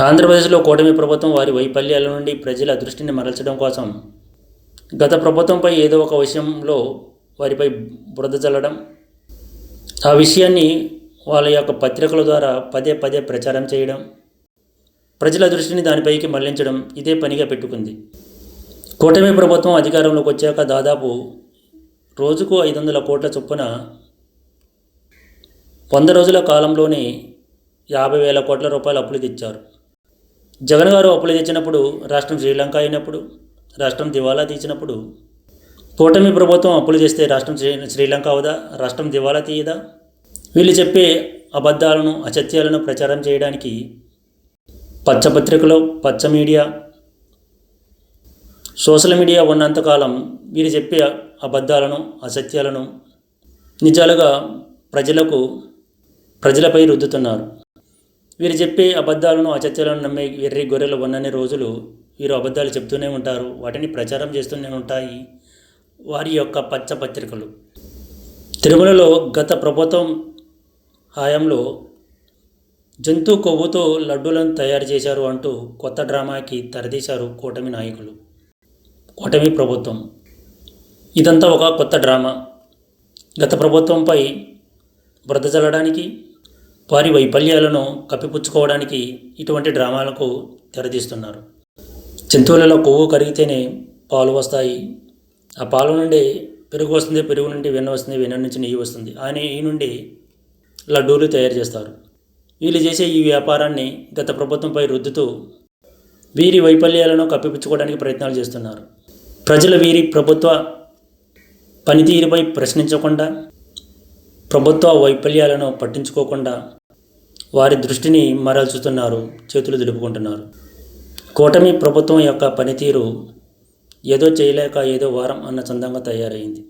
ఆంధ్రప్రదేశ్లో కూటమి ప్రభుత్వం వారి వైఫల్యాల నుండి ప్రజల దృష్టిని మరల్చడం కోసం గత ప్రభుత్వంపై ఏదో ఒక విషయంలో వారిపై బురద చల్లడం ఆ విషయాన్ని వాళ్ళ యొక్క పత్రికల ద్వారా పదే పదే ప్రచారం చేయడం ప్రజల దృష్టిని దానిపైకి మళ్ళించడం ఇదే పనిగా పెట్టుకుంది. కూటమి ప్రభుత్వం అధికారంలోకి వచ్చాక దాదాపు రోజుకు ఐదు వందల కోట్ల చొప్పున వంద రోజుల కాలంలోనే యాభై వేల కోట్ల రూపాయలు అప్పులు తెచ్చారు. జగన్ గారు అప్పులు తెచ్చినప్పుడు రాష్ట్రం శ్రీలంక అయినప్పుడు రాష్ట్రం దివాలా తీసినప్పుడు కూటమి ప్రభుత్వం అప్పులు చేస్తే రాష్ట్రం శ్రీ శ్రీలంక అవదా రాష్ట్రం దివాలా తీయదా? వీళ్ళు చెప్పే అబద్ధాలను అసత్యాలను ప్రచారం చేయడానికి పచ్చపత్రికలు పచ్చ మీడియా సోషల్ మీడియా ఉన్నంతకాలం వీరు చెప్పే అబద్ధాలను అసత్యాలను నిజాలుగా ప్రజలకు ప్రజలపై రుద్దుతున్నారు. వీరు చెప్పే అబద్ధాలను అచత్యాలను నమ్మే వెర్రి గొర్రెలు ఉన్నన్ని రోజులు వీరు అబద్ధాలు చెప్తూనే ఉంటారు. వాటిని ప్రచారం చేస్తూనే ఉంటాయి. వారి యొక్క పచ్చ పత్రికలు తిరుమలలో గత ప్రభుత్వం హయాంలో జంతు కొవ్వుతో లడ్డూలను తయారు చేశారు అంటూ కొత్త డ్రామాకి తెరదీశారు కూటమి నాయకులు. కూటమి ప్రభుత్వం. ఇదంతా ఒక కొత్త డ్రామా. గత ప్రభుత్వంపై బురద చల్లడానికి వారి వైఫల్యాలను కప్పిపుచ్చుకోవడానికి ఇటువంటి డ్రామాలకు తెరదీస్తున్నారు జంతువులలో కొవ్వు కరిగితేనే పాలు వస్తాయి. ఆ పాలు నుండి పెరుగు వస్తుంది పెరుగు నుండి వెన్న వస్తుంది వెన్న నుంచి నెయ్యి వస్తుంది. ఆ నెయ్యి నుండి లడ్డూలు తయారు చేస్తారు. వీళ్ళు చేసే ఈ వ్యాపారాన్ని గత ప్రభుత్వంపై రుద్దుతూ వీరి వైఫల్యాలను కప్పిపుచ్చుకోవడానికి ప్రయత్నాలు చేస్తున్నారు. ప్రజలు వీరి ప్రభుత్వ పనితీరుపై ప్రశ్నించకుండా ప్రభుత్వ వైఫల్యాలను పట్టించుకోకుండా వారి దృష్టిని మరల్చుతున్నారు చేతులు దులుపుకుంటున్నారు. కూటమి ప్రభుత్వం యొక్క పనితీరు ఏదో చేయలేక ఏదో వారం అన్న చందంగా తయారైంది.